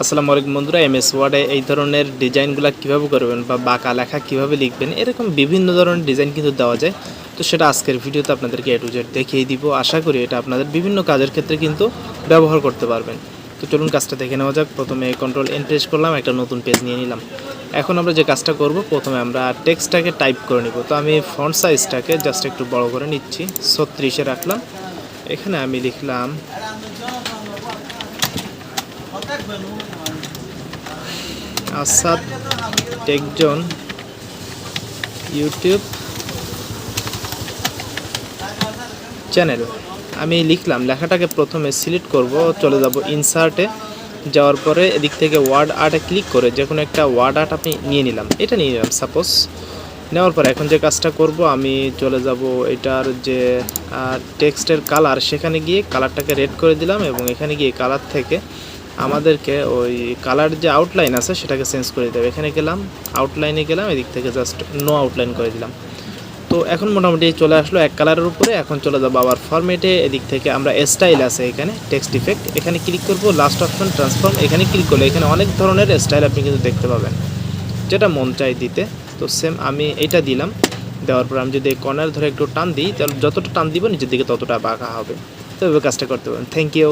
আসসালামু আলাইকুম বন্ধুরা এম এস ওয়ার্ডে এই ধরনের ডিজাইনগুলো কীভাবে করবেন বা বাঁকা লেখা কীভাবে লিখবেন, এরকম বিভিন্ন ধরনের ডিজাইন কিন্তু দেওয়া যায়। তো সেটা আজকের ভিডিওতে আপনাদেরকে এ টু জেড দেখিয়ে দিব। আশা করি এটা আপনাদের বিভিন্ন কাজের ক্ষেত্রে কিন্তু ব্যবহার করতে পারবেন। তো চলুন কাজটা দেখে নেওয়া যাক। প্রথমে কন্ট্রোল এন্ট্রেস করলাম, একটা নতুন পেজ নিয়ে নিলাম। এখন আমরা যে কাজটা করব, প্রথমে আমরা টেক্সটটাকে টাইপ করে নিব। তো আমি ফন্ট সাইজটাকে জাস্ট একটু বড় করে নিচ্ছি, ছত্রিশে রাখলাম। এখানে আমি লিখলাম আসাদ টেকজন, ইউটিউব চ্যানেল। আমি লিখলাম, লেখাটাকে প্রথমে সিলেক্ট করব, চলে যাব ইনসার্টে। যাওয়ার পরে এদিক থেকে ওয়ার্ড আর্টে ক্লিক করে যে কোনো একটা ওয়ার্ড আর্ট আপনি নিয়ে নিলাম। এটা নিয়ে নিলাম, সাপোজ। নেওয়ার পর এখন যে কাজটা করব, আমি চলে যাব এটার যে টেক্সটের কালার, সেখানে গিয়ে কালারটাকে রেড করে দিলাম এবং এখানে গিয়ে কালার থেকে আমাদেরকে ওই কালার যে আউটলাইন আছে সেটাকে চেঞ্জ করে দেবে এখানে গেলাম আউটলাইনে গেলাম, এদিক থেকে জাস্ট নো আউটলাইন করে দিলাম। তো এখন মোটামুটি চলে আসলো এক কালারের উপরে, এখন চলে যাব আবার ফরম্যাটে এদিক থেকে আমরা স্টাইল আছে এখানে টেক্সট ইফেক্ট এখানে ক্লিক করব লাস্ট অপশন ট্রান্সফর্ম এখানে ক্লিক করলে এখানে অনেক ধরনের স্টাইল আপনি কিন্তু দেখতে পাবেন, যেটা মন চাই দিতে। তো সেম আমি এটা দিলাম, দেওয়ার পর আমি যদি কর্নার ধরে একটু টান দিই, তাহলে যতটা টান দিব নিজের দিকে ততটা বাঁকা হবে। তো এভাবে কাজটা করতে পারেন থ্যাংক ইউ